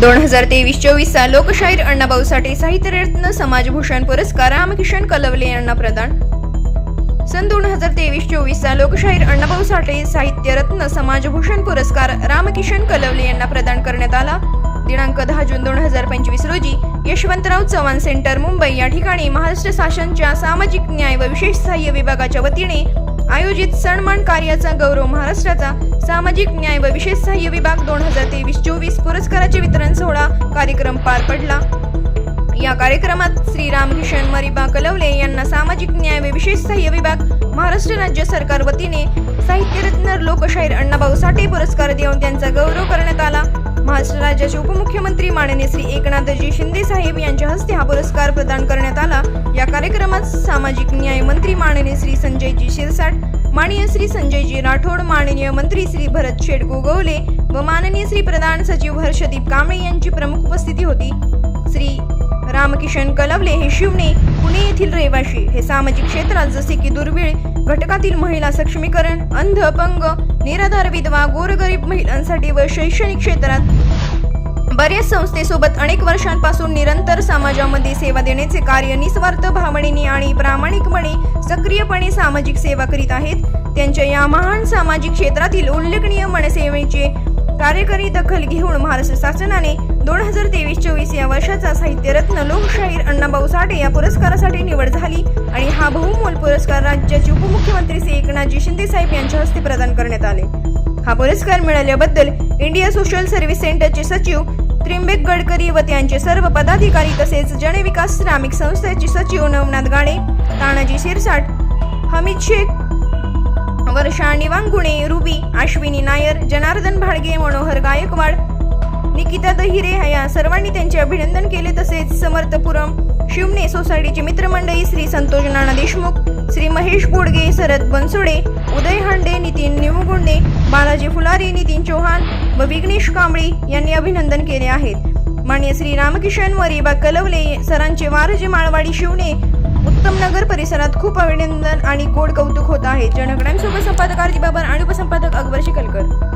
दोन हजार तेवीस चोवीसचा लोकशाहीर अण्णाभाऊ साठे साहित्यरत्न समाजभूषण पुरस्कार रामकिशन कलवले यांना प्रदान. सन दोन हजार तेवीस चोवीसचा लोकशाहीर अण्णाभाऊ साठे साहित्यरत्न समाजभूषण पुरस्कार रामकिशन कलवले यांना प्रदान करण्यात आला. दिनांक दहा जून दोन हजार पंचवीस रोजी यशवंतराव चव्हाण सेंटर मुंबई. या ठिकाणी महाराष्ट्र शासनच्या सामाजिक न्याय व विशेष सहाय्य विभागाच्या वतीने आयोजित सन्मान कार्याचा गौरव महाराष्ट्राचा सामाजिक न्याय व विशेष सहाय्य विभाग दोन हजार तेवीस चोवीस पुरस्काराचे वितरण सोहळा कार्यक्रम पार पडला. या कार्यक्रमात श्री रामकिशन मरिबा कलवले यांना सामाजिक न्याय व विशेष सहाय्य विभाग महाराष्ट्र राज्य सरकार वतीने साहित्यरत्न लोकशाहीर अण्णाभाऊ साठे पुरस्कार देऊन त्यांचा गौरव करण्यात आला. महाराष्ट्र राज्याचे उपमुख्यमंत्री माननीय श्री एकनाथजी शिंदे साहेब यांच्या हस्ते हा पुरस्कार प्रदान करण्यात आला. या कार्यक्रमात सामाजिक न्याय मंत्री माननीय श्री संजयजी शिरसाट माननीय श्री संजयजी राठोड माननीय मंत्री श्री भरत शेठ गोगवले व माननीय श्री प्रधान सचिव हर्षदीप कांबळे यांची प्रमुख उपस्थिती होती. श्री रामकिशन कलवले हे शिवणे पुणे येथील रहिवाशी. हे सामाजिक क्षेत्रात जसे की दुर्मिळ घटकातील महिला सक्षमीकरण अंध अपंग निराधार विधवा गोरगरीब महिलांसाठी व शैक्षणिक क्षेत्रात बऱ्याच संस्थेसोबत अनेक वर्षांपासून निरंतर समाजामध्ये सेवा देण्याचे कार्य निस्वार्थ भावनेने आणि प्रामाणिकपणे सक्रियपणे सामाजिक सेवा करीत आहेत. त्यांच्या या महान सामाजिक क्षेत्रातील उल्लेखनीय मनसेवेचे कार्यकारी दखल घेऊन महाराष्ट्र शासनाने दोन हजार तेवीस चोवीस या वर्षाचा साहित्यरत्न लोकशाहीर अण्णाभाऊ साठे या पुरस्कारासाठी निवड झाली आणि हा बहुमोल पुरस्कार राज्याचे उपमुख्यमंत्री श्री एकनाथजी शिंदे साहेब यांच्या हस्ते प्रदान करण्यात आले. हा पुरस्कार मिळाल्याबद्दल इंडिया सोशल सर्व्हिस सेंटरचे सचिव त्रिंबेक गडकरी व त्यांचे सर्व पदाधिकारी तसेच जनविकास श्रामिक संस्थेचे सचिव नवनाथ गाणे तानाजी शिरसाट हमीद शेख वर्षा निवांगुणे रुबी अश्विनी नायर जनार्दन भाडगे मनोहर गायकवाड निकिता दहिरे या सर्वांनी त्यांचे अभिनंदन केले तसेच समर्थपुरम शिवने सोसायटीचे मित्रमंडळी श्री संतोष नाना देशमुख श्री महेश बोडगे शरद बनसोडे उदय हांडे नितीन निमुगुंडे बालाजी फुलारी नितीन चौहान व विघ्नेश कांबळी यांनी अभिनंदन केले आहेत. मान्य श्री रामकिशन वरिबा कलवले सरांचे वारजे माळवाडी शिवणे उत्तम नगर परिसरात खूप अभिनंदन आणि गोड कौतुक होत आहे. जनगणांसोबत संपादक आरती बाबर आणि उपसंपादक अकबर शिकलकर.